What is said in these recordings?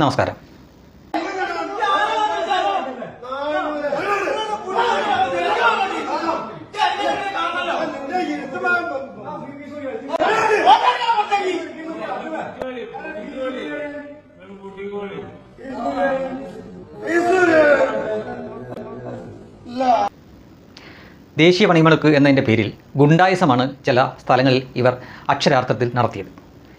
നമസ്കാരം. ദേശീയ പണിമുടക്ക് എന്നതിന്റെ പേരിൽ ഗുണ്ടായുസമാണ് ചില സ്ഥലങ്ങളിൽ ഇവർ അക്ഷരാർത്ഥത്തിൽ നടത്തിയത്.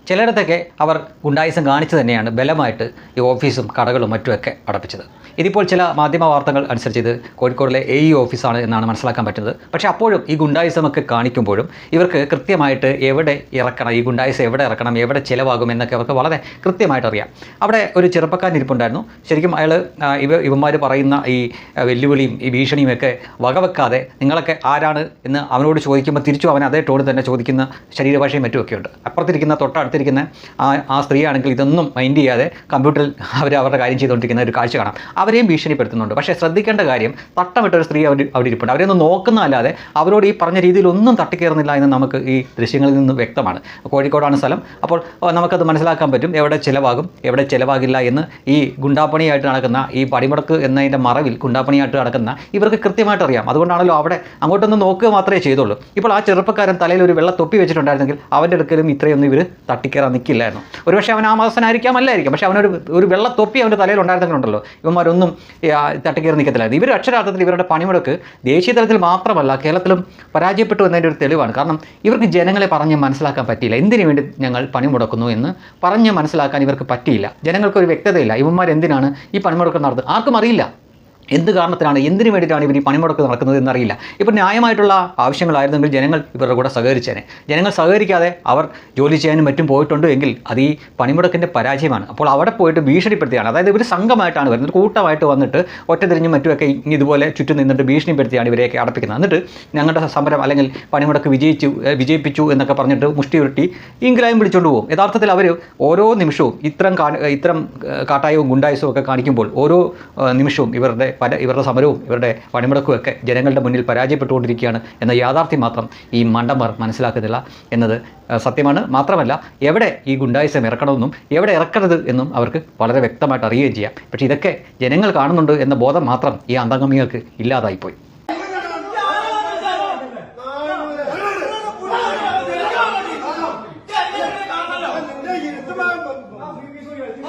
ചിലയിടത്തൊക്കെ അവർ ഗുണ്ടായിസം കാണിച്ചു തന്നെയാണ് ബലമായിട്ട് ഈ ഓഫീസും കടകളും മറ്റുമൊക്കെ അടപ്പിച്ചത്. ഇതിപ്പോൾ ചില മാധ്യമ വാർത്തകൾ അനുസരിച്ച് ഇത് കോഴിക്കോടിലെ എ ഇ ഓഫീസാണ് എന്നാണ് മനസ്സിലാക്കാൻ പറ്റുന്നത്. പക്ഷേ അപ്പോഴും ഈ ഗുണ്ടായിസമൊക്കെ കാണിക്കുമ്പോഴും ഇവർക്ക് കൃത്യമായിട്ട് എവിടെ ഇറക്കണം ഈ ഗുണ്ടായിസം എവിടെ ഇറക്കണം എവിടെ ചിലവാകും എന്നൊക്കെ അവർക്ക് വളരെ കൃത്യമായിട്ട് അറിയാം. അവിടെ ഒരു ചെറുപ്പക്കാരൻ ഇരിപ്പുണ്ടായിരുന്നു. ശരിക്കും അയാൾ ഇവ ഇവന്മാർ പറയുന്ന ഈ വെല്ലുവിളിയും ഈ ഭീഷണിയുമൊക്കെ വകവെക്കാതെ നിങ്ങളൊക്കെ ആരാണ് എന്ന് അവനോട് ചോദിക്കുമ്പോൾ തിരിച്ചു അവൻ അതേ ടോണിൽ തന്നെ ചോദിക്കുന്ന ശരീരഭാഷയും മറ്റുമൊക്കെ ഉണ്ട് അപ്പുറത്തിരിക്കുന്ന തൊട്ടടുത്തിരിക്കുന്ന ആ ആ സ്ത്രീയാണെങ്കിൽ ഇതൊന്നും മൈൻഡ് ചെയ്യാതെ കമ്പ്യൂട്ടറിൽ അവർ അവരുടെ കാര്യം ചെയ്തുകൊണ്ടിരിക്കുന്ന ഒരു കാഴ്ച കാണാം. അവരെയും ഭീഷണിപ്പെടുത്തുന്നുണ്ട്. പക്ഷേ ശ്രദ്ധിക്കേണ്ട കാര്യം തട്ടമിട്ട ഒരു സ്ത്രീ അവർ അവിടെ ഇരിപ്പുണ്ട് അവരെയൊന്നും നോക്കുന്നതല്ലാതെ അവരോട് ഈ പറഞ്ഞ രീതിയിൽ ഒന്നും തട്ടിക്കയറുന്നില്ല എന്ന് നമുക്ക് ഈ ദൃശ്യങ്ങളിൽ നിന്ന് വ്യക്തമാണ്. കോഴിക്കോടാണ് സ്ഥലം. അപ്പോൾ നമുക്കത് മനസ്സിലാക്കാൻ പറ്റും. എവിടെ ചിലവാകും എവിടെ ചിലവാകില്ല എന്ന് ഈ ഗുണ്ടാപ്പണിയായിട്ട് നടക്കുന്ന ഈ പടിമുടക്ക് എന്നതിന്റെ മറവിൽ ഗുണ്ടാപ്പണിയായിട്ട് നടക്കുന്ന ഇവർക്ക് കൃത്യമായിട്ട് അറിയാം. അതുകൊണ്ടാണല്ലോ അവിടെ അങ്ങോട്ടൊന്ന് നോക്കുക മാത്രമേ ചെയ്തുള്ളൂ. ഇപ്പോൾ ആ ചെറുപ്പക്കാരൻ തലയിൽ ഒരു വെള്ള തൊപ്പി വെച്ചിട്ടുണ്ടായിരുന്നെങ്കിൽ അവന്റെ അടുക്കലും ഇത്രയൊന്നും ഇവർ തട്ടിക്കയറാൻ നിൽക്കില്ലായിരുന്നു ഒരുപക്ഷെ അവൻ ആ മതസ്ഥനായിരിക്കാം അല്ലായിരിക്കും പക്ഷേ അവനൊരു ഒരു വെള്ള തൊപ്പി അവന്റെ തലയിൽ ഉണ്ടായിരുന്നെങ്കിലുണ്ടല്ലോ. ഇവന്മാരൊന്നും തട്ടി കയറി നിൽക്കത്തില്ലായിരുന്നു ഇവർ അക്ഷരാർത്ഥത്തിൽ ഇവരുടെ പണിമുടക്ക് ദേശീയ തലത്തിൽ മാത്രമല്ല കേരളത്തിലും പരാജയപ്പെട്ടു എന്നതിന്റെ ഒരു തെളിവാണ്. കാരണം ഇവർക്ക് ജനങ്ങളെ പറഞ്ഞ് മനസ്സിലാക്കാൻ പറ്റിയില്ല. എന്തിനു വേണ്ടി ഞങ്ങൾ പണിമുടക്കുന്നു എന്ന് പറഞ്ഞ് മനസ്സിലാക്കാൻ ഇവർക്ക് പറ്റിയില്ല. ജനങ്ങൾക്ക് ഒരു വ്യക്തതയില്ല. ഇവന്മാർ എന്തിനാണ് ഈ പണിമുടക്കം നടത്തുന്നത്? ആർക്കും അറിയില്ല. എന്ത് കാരണത്തിലാണ് എന്തിനു വേണ്ടിയിട്ടാണ് ഇവർ ഈ പണിമുടക്ക് നടക്കുന്നത് എന്നറിയില്ല. ഇപ്പോൾ ന്യായമായിട്ടുള്ള ആവശ്യങ്ങളായിരുന്നെങ്കിൽ ജനങ്ങൾ ഇവരുടെ കൂടെ സഹകരിച്ചേനെ. ജനങ്ങൾ സഹകരിക്കാതെ അവർ ജോലി ചെയ്യാനും മറ്റും പോയിട്ടുണ്ട് എങ്കിൽ അത് ഈ പണിമുടക്കിന്റെ പരാജയമാണ്. അപ്പോൾ അവിടെ പോയിട്ട് ഭീഷണിപ്പെടുത്തിയാണ്. അതായത് ഇവർ സംഘമായിട്ടാണ് വരുന്നത്. കൂട്ടമായിട്ട് വന്നിട്ട് ഒറ്റ തിരിഞ്ഞും മറ്റുമൊക്കെ ഇതുപോലെ ചുറ്റും നിന്നിട്ട് ഭീഷണിപ്പെടുത്തിയാണ് ഇവരെയൊക്കെ അടപ്പിക്കുന്നത്. എന്നിട്ട് ഞങ്ങളുടെ സമരം അല്ലെങ്കിൽ പണിമുടക്ക് വിജയിച്ചു വിജയിപ്പിച്ചു എന്നൊക്കെ പറഞ്ഞിട്ട് മുഷ്ടി ഉരുട്ടി ഇംഗ്ലായും പിടിച്ചുകൊണ്ട് പോകും. യഥാർത്ഥത്തിൽ അവർ ഓരോ നിമിഷവും ഇത്തരം കാ ഇത്തരം കാട്ടായവും ഗുണ്ടായസവും ഒക്കെ കാണിക്കുമ്പോൾ ഓരോ നിമിഷവും ഇവരുടെ പല ഇവരുടെ സമരവും ഇവരുടെ പണിമുടക്കും ഒക്കെ ജനങ്ങളുടെ മുന്നിൽ പരാജയപ്പെട്ടുകൊണ്ടിരിക്കുകയാണ് എന്ന യാഥാർത്ഥ്യം മാത്രം ഈ മണ്ടന്മാർ മനസ്സിലാക്കുന്നില്ല എന്നത് സത്യമാണ് മാത്രമല്ല എവിടെ ഈ ഗുണ്ടായുസം ഇറക്കണമെന്നും എവിടെ ഇറക്കരുത് എന്നും അവർക്ക് വളരെ വ്യക്തമായിട്ട് അറിയുകയും ചെയ്യാം പക്ഷേ ഇതൊക്കെ ജനങ്ങൾ കാണുന്നുണ്ട് എന്ന ബോധം മാത്രം ഈ അന്തംഗമികൾക്ക് ഇല്ലാതായിപ്പോയി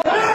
Yeah.